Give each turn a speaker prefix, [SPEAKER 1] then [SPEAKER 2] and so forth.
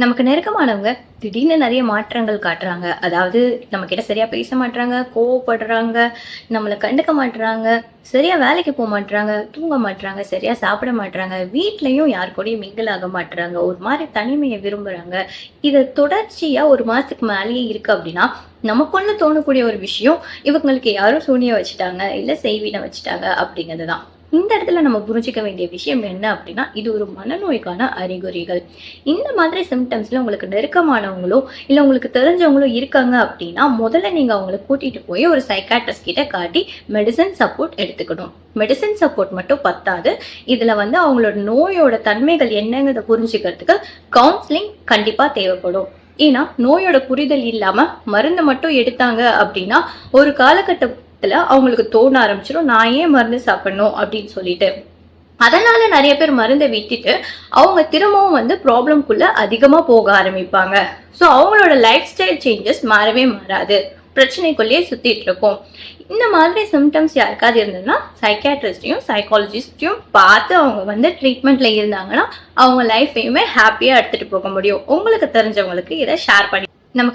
[SPEAKER 1] நமக்கு நெருக்கமானவங்க திடீர்னு நிறைய மாற்றங்கள் காட்டுறாங்க. அதாவது நம்ம கிட்ட சரியா பேச மாட்றாங்க கோவப்படுறாங்க நம்மளை கண்டுக்க மாட்டுறாங்க சரியா வேலைக்கு போக மாட்டுறாங்க தூங்க மாட்டுறாங்க சரியா சாப்பிட மாட்டுறாங்க வீட்லயும் யார் கூடயும் மிங்கிள் ஆக மாட்டுறாங்க ஒரு மாதிரி தனிமையை விரும்புறாங்க. இதை தொடர்ச்சியா ஒரு மாசத்துக்கு மேலேயே இருக்கு அப்படின்னா நமக்குள்ள தோணக்கூடிய ஒரு விஷயம் இவங்களுக்கு யாரும் சூனியம் வச்சுட்டாங்க இல்ல செய்வீனை வச்சுட்டாங்க அப்படிங்கிறது தான். இந்த இடத்துல நம்ம புரிஞ்சிக்க வேண்டிய விஷயம் என்ன அப்படின்னா இது ஒரு மனநோய்க்கான அறிகுறிகள். இந்த மாதிரி சிம்டம்ஸில் உங்களுக்கு நெருக்கமானவங்களோ இல்லை உங்களுக்கு தெரிஞ்சவங்களோ இருக்காங்க அப்படின்னா முதல்ல நீங்கள் அவங்கள கூட்டிகிட்டு போய் ஒரு சைக்காட்ரிஸ்ட் கிட்ட காட்டி மெடிசன் சப்போர்ட் எடுத்துக்கணும். மெடிசன் சப்போர்ட் மட்டும் பத்தாது. இதில் வந்து அவங்களோட நோயோட தன்மைகள் என்னங்கிறத புரிஞ்சுக்கிறதுக்கு கவுன்சிலிங் கண்டிப்பாக தேவைப்படும். ஏன்னா நோயோட புரிதல் இல்லாமல் மருந்து மட்டும் எடுத்தாங்க அப்படின்னா ஒரு நேரத்தில் அவங்களுக்கு தோண ஆரம்பிச்சிடும் நான் ஏன் மருந்து சாப்பிடணும் அப்படின்னு சொல்லிட்டு. அதனால நிறைய பேர் மருந்தை விட்டுட்டு அவங்க திரும்பவும் வந்து ப்ராப்ளம்குள்ள அதிகமா போக ஆரம்பிப்பாங்க. ஸோ அவங்களோட லைஃப் ஸ்டைல் சேஞ்சஸ் மாறவே மாறாது. பிரச்சனைக்குள்ளேயே சுத்திட்டு இருக்கும். இந்த மாதிரி சிம்டம்ஸ் யாருக்காவது இருந்ததுன்னா சைக்காட்ரிஸ்டையும் சைக்காலஜிஸ்டையும் பார்த்து அவங்க வந்து ட்ரீட்மெண்ட்ல இருந்தாங்கன்னா அவங்க லைஃப்பையுமே ஹாப்பியாக எடுத்துட்டு போக முடியும். உங்களுக்கு தெரிஞ்சவங்களுக்கு இதை ஷேர் பண்ணி நமக்கு